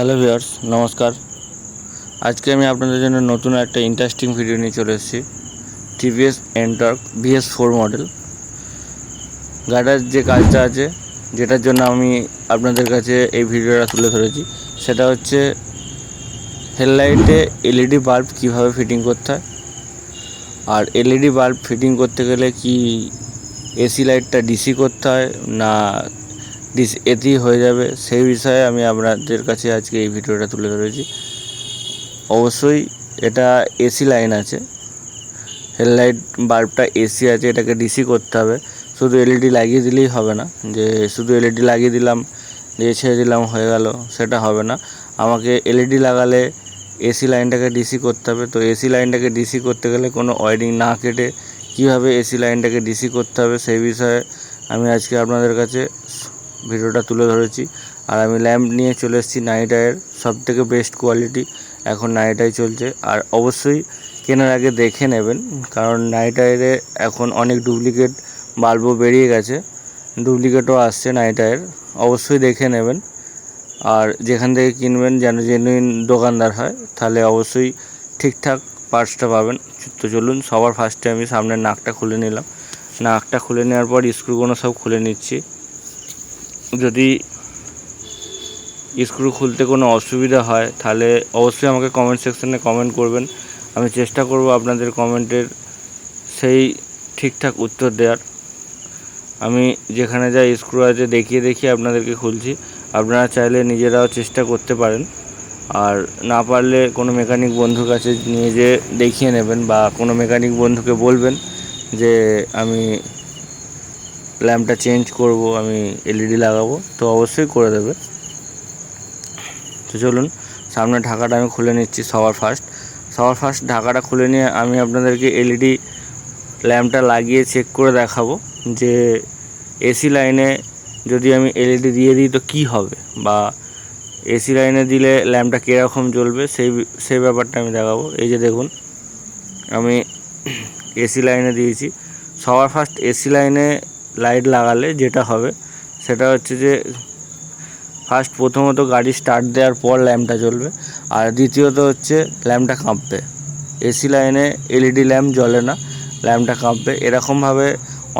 Hello viewers, নমস্কার। আজকে আমি আপনাদের জন্য নতুন একটা ইন্টারেস্টিং ভিডিও নিয়ে চলে এসেছি। TVS Ntorq BS four model গাড়িটার যে কাজটা আছে, যেটার জন্য আমি আপনাদের কাছে এই ভিডিওটা তুলে ধরেছি, সেটা হচ্ছে হেডলাইটে এলইডি বাল্ব কীভাবে ফিটিং করতে হয়। আর এলইডি বাল্ব ফিটিং করতে গেলে কি এসি লাইটটা ডিসি করতে হয় না ডিস এতেই হয়ে যাবে। সেই বিষয়ে আমি আপনাদের কাছে আজকে এই ভিডিওটা তুলে ধরেছি। অবশ্যই এটা এসি লাইন আছে। হেডলাইট বাল্বটা এসি আছে, এটাকে ডিসি করতে হবে। শুধু এলইডি লাগিয়ে দিলেই হবে না। যে শুধু এলইডি লাগিয়ে দিলাম, দিয়ে ছেড়ে দিলাম, হয়ে গেল, সেটা হবে না। আমাকে এলইডি লাগালে এসি লাইনটাকে ডিসি করতে হবে। তো এসি লাইনটাকে ডিসি করতে গেলে কোনো ওয়ারিং না কেটে কীভাবে এসি লাইনটাকে ডিসি করতে হবে সেই বিষয়ে আমি আজকে আপনাদের কাছে ভিডিওটা তুলে ধরেছি। আর আমি ল্যাম্প নিয়ে চলে এসেছি নাইট নাইটায়ের সব থেকে বেস্ট কোয়ালিটি এখন নাইটাই চলছে। আর অবশ্যই কেনার আগে দেখে নেবেন। কারণ নাইটায়ারে এখন অনেক ডুপ্লিকেট বাল্বও বেরিয়ে গেছে। ডুপ্লিকেটও আসছে নাইটায়ের অবশ্যই দেখে নেবেন। আর যেখান থেকে কিনবেন যেন জেনুইন দোকানদার হয়, তাহলে অবশ্যই ঠিকঠাক পার্টসটা পাবেন। তো চলুন, সবার ফার্স্টে আমি সামনের নাকটা খুলে নিলাম। নাকটা খুলে নেওয়ার পর স্ক্রুগুলো সব খুলে নিচ্ছি। যদি স্ক্রু খুলতে কোনো অসুবিধা হয়, তাহলে অবশ্যই আমাকে কমেন্ট সেকশানে কমেন্ট করবেন। আমি চেষ্টা করব আপনাদের কমেন্টের সেই ঠিকঠাক উত্তর দেওয়ার। আমি যেখানে যা স্ক্রু আছে দেখিয়ে দেখিয়ে আপনাদেরকে খুলছি। আপনারা চাইলে নিজেরাও চেষ্টা করতে পারেন। আর না পারলে কোনো মেকানিক বন্ধুর কাছে নিয়ে যেয়ে দেখিয়ে নেবেন বা কোনো মেকানিক বন্ধুকে বলবেন যে আমি ল্যাম্পটা চেঞ্জ করব, আমি এলইডি লাগাবো, তো অবশ্যই করে দেবে। তো চলুন, সামনে ঢাকাটা আমি খুলে নিচ্ছি সবার ফার্স্ট সবার ফার্স্ট ঢাকাটা খুলে নিয়ে আমি আপনাদেরকে এলইডি ল্যাম্পটা লাগিয়ে চেক করে দেখাবো যে এসি লাইনে যদি আমি এলইডি দিয়ে দিই তো কী হবে? বা এসি লাইনে দিলে ল্যাম্পটা কীরকম জ্বলবে? সেই সেই ব্যাপারটা আমি দেখাবো। এই যে দেখুন, আমি এসি লাইনে দিয়েছি। সবার ফার্স্ট এসি লাইনে লাইট লাগালে যেটা হবে, সেটা হচ্ছে যে ফার্স্ট প্রথমত গাড়ি স্টার্ট দেওয়ার পর ল্যাম্পটা জ্বলবে, আর দ্বিতীয়ত হচ্ছে ল্যাম্পটা কাঁপবে। এসি লাইনে এলইডি ল্যাম্প জ্বলে না ল্যাম্পটা কাঁপবে। এরকমভাবে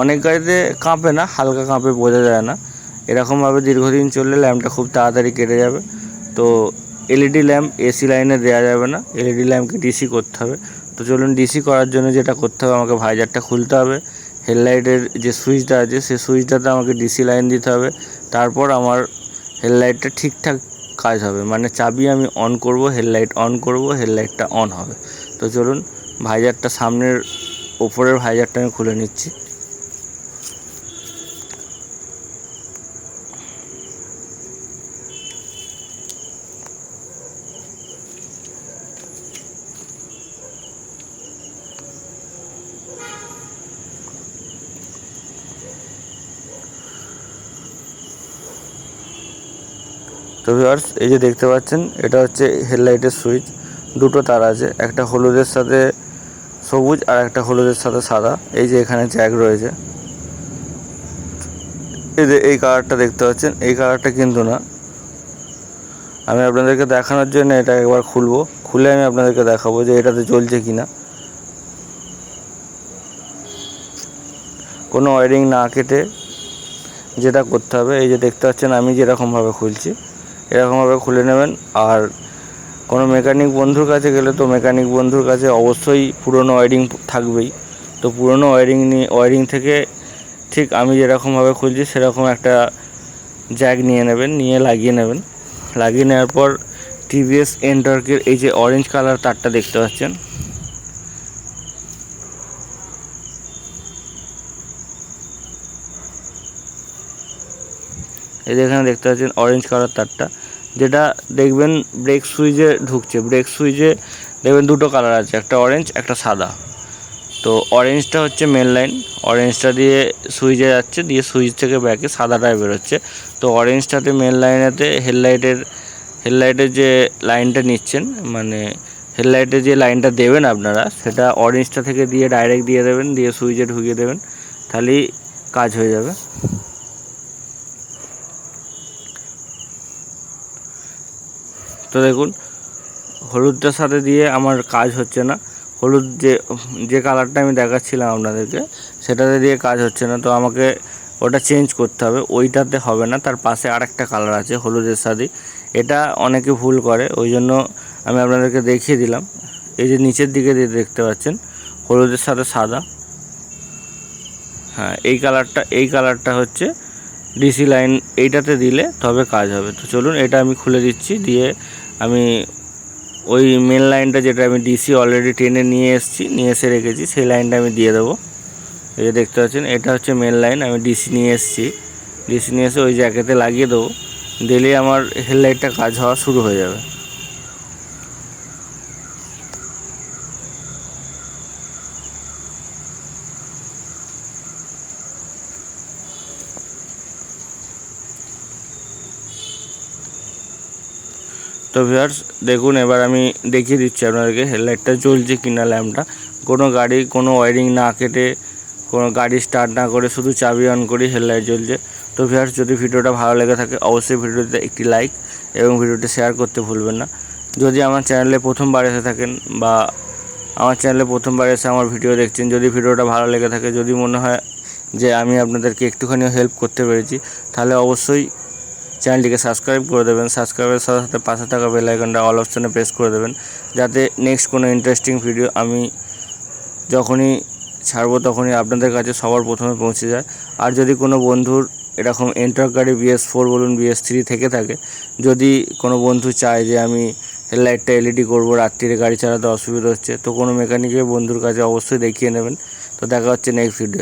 অনেক গাড়িতে কাঁপে না, হালকা কাঁপে বোঝা যায় না। এরকমভাবে দীর্ঘদিন চললে ল্যাম্পটা খুব তাড়াতাড়ি কেটে যাবে। তো এলইডি ল্যাম্প এসি লাইনে দেওয়া যাবে না এলইডি ল্যাম্পকে ডিসি করতে হবে। তো চলুন ডিসি করার জন্য যেটা করতে হবে, আমাকে ভাইজারটা খুলতে হবে। হেডলাইটের যে সুইচটা আছে সেই সুইচটাতে আমাকে ডিসি লাইন দিতে হবে। তারপর আমার হেডলাইটটা ঠিকঠাক কাজ হবে। মানে চাবি আমি অন করব, হেডলাইট অন করব, হেডলাইটটা অন হবে। তো চলুন, ভাইজারটা সামনের ওপরের ভাইজারটা আমি খুলে নিচ্ছি। তো ভিউয়ার্স এই যে দেখতে পাচ্ছেন, এটা হচ্ছে হেডলাইটের সুইচ দুটো তার আছে, একটা হলুদের সাথে সবুজ আর একটা হলুদের সাথে সাদা। এই যে এখানে জ্যাক রয়েছে। এই যে এই কালারটা দেখতে পাচ্ছেন, এই কালারটা কিন্তু না। আমি আপনাদেরকে দেখানোর জন্য এটা একবার খুলবো। খুলে আমি আপনাদেরকে দেখাবো যে এটাতে চলছে কি না কোনো ওয়ারিং না কেটে যেটা করতে হবে, এই যে দেখতে পাচ্ছেন, আমি যেরকমভাবে খুলছি। এরকমভাবে খুলে নেবেন। আর কোনো মেকানিক বন্ধুর কাছে গেলে তো মেকানিক বন্ধুর কাছে অবশ্যই পুরনো ওয়ারিং থাকবেই। তো পুরনো ওয়ারিং নিয়ে ওয়ারিং থেকে ঠিক আমি যেরকমভাবে খুলছি সেরকম একটা জ্যাক নিয়ে নেবেন, নিয়ে লাগিয়ে নেবেন। লাগিয়ে নেওয়ার পর টিভিএস এন্টার্কের এই যে অরেঞ্জ কালার তারটা দেখতে পাচ্ছেন। এই যে এখানে দেখতে পাচ্ছেন অরেঞ্জ কালার তারটা। যেটা দেখবেন ব্রেক সুইচে ঢুকছে। ব্রেক সুইচে দেখবেন দুটো কালার আছে, একটা অরেঞ্জ একটা সাদা। তো অরেঞ্জটা হচ্ছে মেন লাইন অরেঞ্জটা দিয়ে সুইচে যাচ্ছে, দিয়ে সুইচ থেকে ব্যাকে সাদাটায় বেরোচ্ছে। তো অরেঞ্জটাতে মেন লাইনেতে হেডলাইটের হেডলাইটের যে লাইনটা নিচ্ছেন মানে হেডলাইটের যে লাইনটা দেবেন আপনারা, সেটা অরেঞ্জটা থেকে দিয়ে ডাইরেক্ট দিয়ে দেবেন, দিয়ে সুইচে ঢুকিয়ে দেবেন, তাহলেই কাজ হয়ে যাবে। দেখুন, হলুদটার সাথে দিয়ে আমার কাজ হচ্ছে না। হলুদ যে যে কালারটা আমি দেখাচ্ছিলাম আপনাদেরকে, সেটাতে দিয়ে কাজ হচ্ছে না। তো আমাকে ওটা চেঞ্জ করতে হবে। ওইটাতে হবে না। তার পাশে আরেকটা কালার আছে, হলুদের সাথে। এটা অনেকে ভুল করে, ওই জন্য আমি আপনাদেরকে দেখিয়ে দিলাম। এই যে নিচের দিকে দিয়ে দেখতে পাচ্ছেন, হলুদের সাথে সাদা। হ্যাঁ এই কালারটা এই কালারটা হচ্ছে ডিসি লাইন এইটাতে দিলে তবে কাজ হবে। তো চলুন, এটা আমি খুলে দিচ্ছি। দিয়ে আমি ওই মেন লাইনটা যেটা আমি ডিসি অলরেডি টেনে নিয়ে এসেছি, নিয়ে এসে রেখেছি, সেই লাইনটা আমি দিয়ে দেবো। এই যে দেখতে পাচ্ছেন, এটা হচ্ছে মেন লাইন আমি ডিসি নিয়ে এসেছি। ডিসি নিয়ে এসে ওই জ্যাকেটে লাগিয়ে দেবো। দিলেই আমার হেডলাইটটা কাজ হওয়া শুরু হয়ে যাবে। তো ভিউয়ার্স দেখুন, এবার আমি দেখিয়ে দিচ্ছি আপনাদেরকে হেডলাইটটা জ্বলছে কিনা ল্যাম্পটা কোনো গাড়ি, কোনো ওয়ারিং না কেটে, কোনো গাড়ি স্টার্ট না করে শুধু চাবি অন করেই হেডলাইট জ্বলছে। তো ভিউয়ার্স যদি ভিডিওটা ভালো লেগে থাকে, অবশ্যই ভিডিওতে একটি লাইক এবং ভিডিওটি শেয়ার করতে ভুলবেন না। যদি আমার চ্যানেলে প্রথমবার এসে থাকেন বা আমার চ্যানেলে প্রথমবার এসে আমার ভিডিও দেখছেন, যদি ভিডিওটা ভালো লেগে থাকে, যদি মনে হয় যে আমি আপনাদেরকে একটুখানিও হেল্প করতে পেরেছি, তাহলে অবশ্যই চ্যানেলটিকে সাবস্ক্রাইব করে দেবেন, সাবস্ক্রাইবের সাথে সাথে পাশে থাকা বেল আইকনটা অল অপশানে প্রেস করে দেবেন, যাতে নেক্সট কোনো ইন্টারেস্টিং ভিডিও আমি যখনই ছাড়বো তখনই আপনাদের কাছে সবার প্রথমে পৌঁছে যায়। আর যদি কোনো বন্ধুর এরকম এন্টার বিএস ফোর বলুন বিএস থ্রি থেকে থাকে, যদি কোনো বন্ধু চায় যে আমি হেডলাইটটা এলইডি করব, রাত্রিরে গাড়ি চালাতে অসুবিধা হচ্ছে, তো কোনো মেকানিকের বন্ধুর কাছে অবশ্যই দেখিয়ে নেবেন। তো দেখা হচ্ছে নেক্সট ভিডিও